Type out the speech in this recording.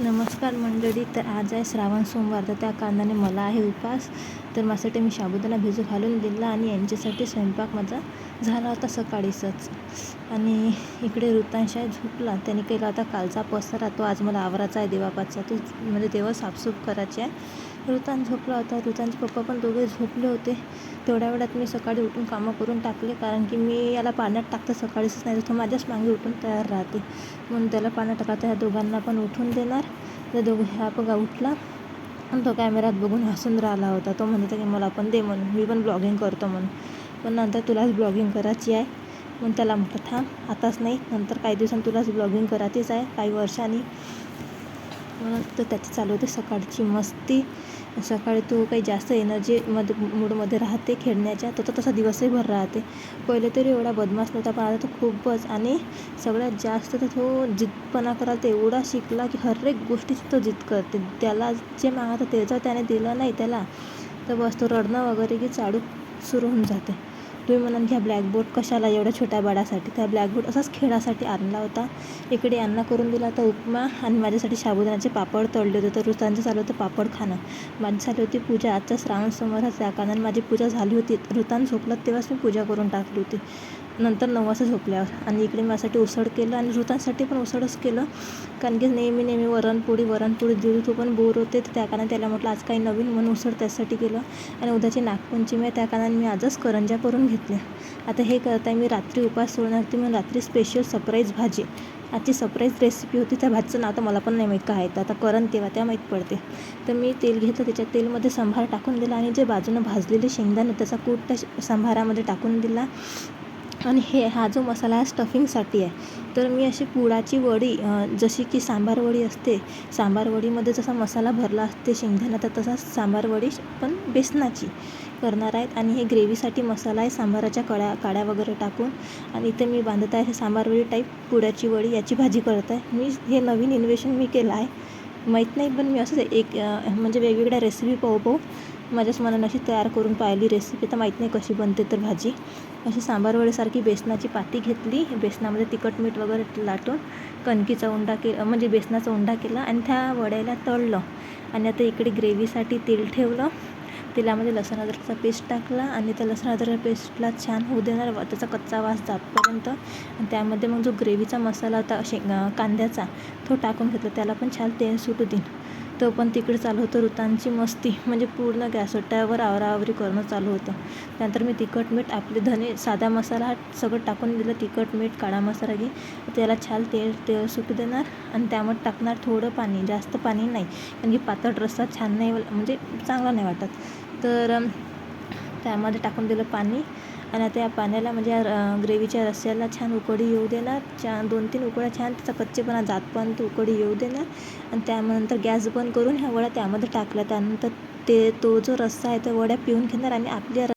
नमस्कार मंडळी तर आज आहे श्रावण सोमवार तर त्या कारणाने मला आहे उपास. तर माझ्यासाठी मी साबुदाणा भिजू घालून दिला आणि यांच्यासाठी स्वयंपाक माझा झाला होता सकाळीचंच आणि इकडे ऋतांश आहे झोपला. त्याने केला होता कालचा पसारा. तो आज मला आवराचा आहे देवापाचा तो म्हणजे देवा साफसूफ करायची आहे. ऋतान झोपला होता. ऋतांचे पप्पा पण दोघे झोपले होते. तेवढ्या वेळात मी सकाळी उठून कामं करून टाकले कारण की मी याला पाण्यात टाकतं सकाळीच नाही तर माझ्याच मागे उठून तयार राहते. म्हणून त्याला पाण्यात टाकता ह्या दोघांना पण उठून देणार. त्या दोघं ह्या बघा उठला. आणि तो कॅमेऱ्यात बघून हसून राहिला होता. तो म्हणत होता की मला पण दे म्हणून. मी पण ब्लॉगिंग करतो म्हणून. पण नंतर तुलाच ब्लॉगिंग करायची आहे. म्हणून त्याला म्हटलं थांब आताच नाही. नंतर काही दिवसांनी तुलाच ब्लॉगिंग करायचीच आहे. काही वर्षांनी. तर त्याची चालू होते. सकाळची मस्ती. सकाळी तो काही जास्त एनर्जीमध्ये मूडमध्ये राहते खेळण्याच्या. तो तर तसा दिवसही भर राहते. पहिले तरी एवढा बदमाश नव्हता. पण आता तो खूपच. आणि सगळ्यात जास्त तर तो जिद्दपणा करायला तर एवढा शिकला की हर एक गोष्टीची तो जिद्द करते. त्याला जे मागतं ते जर त्याने दिलं नाही त्याला. तर बस तो रडणं वगैरे की चालू सुरू होऊन जाते. तुम्ही म्हणाल घ्या ब्लॅकबोर्ड कशाला एवढ्या छोट्या बाळासाठी त्या ब्लॅकबोर्ड असाच खेळासाठी आणला होता. इकडे यांना करून दिला होता उपमा आणि माझ्यासाठी साबुदाण्याचे पापड तळले होते. तर ऋतांचं चालू होतं पापड खाणं. माझी झाली होती पूजा. आजचा श्रावण समोर त्या कारणाने माझी पूजा झाली होती. ऋतान झोपला तेव्हाच मी पूजा करून टाकली होती. नंतर नऊ वाजता झोपल्यावर. आणि इकडे माझ्यासाठी उसळ केलं आणि ऋतांसाठी पण उसळच केलं. कारण की नेहमी नेहमी वरणपोळी वरणपोळी दिली. तो पण बोर होते. तर त्या कारणाने त्याला म्हटलं आज काही नवीन म्हणून उसळ त्यासाठी केलं. आणि उद्याची नागपंचमी आहे. त्या कारणाने मी आजच करंज्या करून घेतल्या. आता हे करताय मी रात्री उपास सोडणार होती. म्हणून रात्री स्पेशल सरप्राईज भाजी. आजची सरप्राईज रेसिपी होती. त्या भाजीचं नाव तर मला पण नाही माहीत काय आहे. तर आता करण तेव्हा त्या माहीत पडते. तर मी तेल घेतलं. त्याच्या तेलमध्ये संभार टाकून दिला. आणि जे बाजूनं भाजलेले शेंगदाणे त्याचा कूट त्या संभारामध्ये टाकून दिला. आणि हे हा जो मसाला आहे स्टफिंगसाठी आहे तर मी अशी पुडाची वडी जशी की सांबार वडी असते सांबार वडीमध्ये जसा मसाला भरला असते शेंगदाणा तर तसा सांबार वडी पण बेसनाची करणार आहेत. आणि हे ग्रेव्हीसाठी मसाला आहे सांबाराच्या कळ्या काड्या वगैरे टाकून. आणि इथे मी बांधत आहे हे सांबार वडी टाईप पुड्याची वडी याची भाजी करत आहे. मी हे नवीन इन्व्हेशन मी केलं आहे. माहीत नाही पण मी असं एक म्हणजे वेगवेगळ्या रेसिपी पाहू पाहू माझ्याच मनानं अशी तयार करून पाहिली रेसिपी तर माहीत नाही कशी बनते तर भाजी. अशी सांबार वडीसारखी बेसनाची पाती घेतली. बेसनामध्ये तिखट मीठ वगैरे लाटून कणकीचा उंडा के म्हणजे बेसनाचा उंडा केला आणि त्या वड्याला तळलं. आणि आता इकडे ग्रेव्हीसाठी तेल ठेवलं. तेलामध्ये लसूण अद्रकचा पेस्ट टाकला आणि त्या लसूण अद्रकच्या पेस्टला छान होऊ देणार. त्याचा कच्चा वास जातपर्यंत. आणि त्यामध्ये मग जो ग्रेव्हीचा मसाला होता शे कांद्याचा तो टाकून घेतला. त्याला पण छान तेल सुटू देईन. तो पण तिकडे चालू होतं. ऋतांची मस्ती म्हणजे पूर्ण गॅसोट्यावर आवराआवरी करणं चालू होतं. त्यानंतर मी तिखट मीठ आपले धने साधा मसाला सगळं टाकून दिलं. तिखट मीठ काळा मसाला घे. त्याला छान तेल तेल सुटू देणार आणि त्यामध्ये टाकणार थोडं पाणी जास्त पाणी नाही. कारण की पातळ रस्सा छान नाही म्हणजे चांगला नाही वाटत. तर त्यामध्ये टाकून दिलं पाणी. आणि आता या पाण्याला म्हणजे या ग्रेव्हीच्या रस्स्याला छान उकळी येऊ देणार. छान दोन तीन उकळ्या छान त्याचा कच्चेपणा जातपर्यंत उकळी येऊ देणार. आणि त्यानंतर गॅस बंद करून ह्या वड्या त्यामध्ये टाकल्या. त्यानंतर ते तो जो रस्सा आहे त्या वड्या पिऊन घेणार आणि आपल्या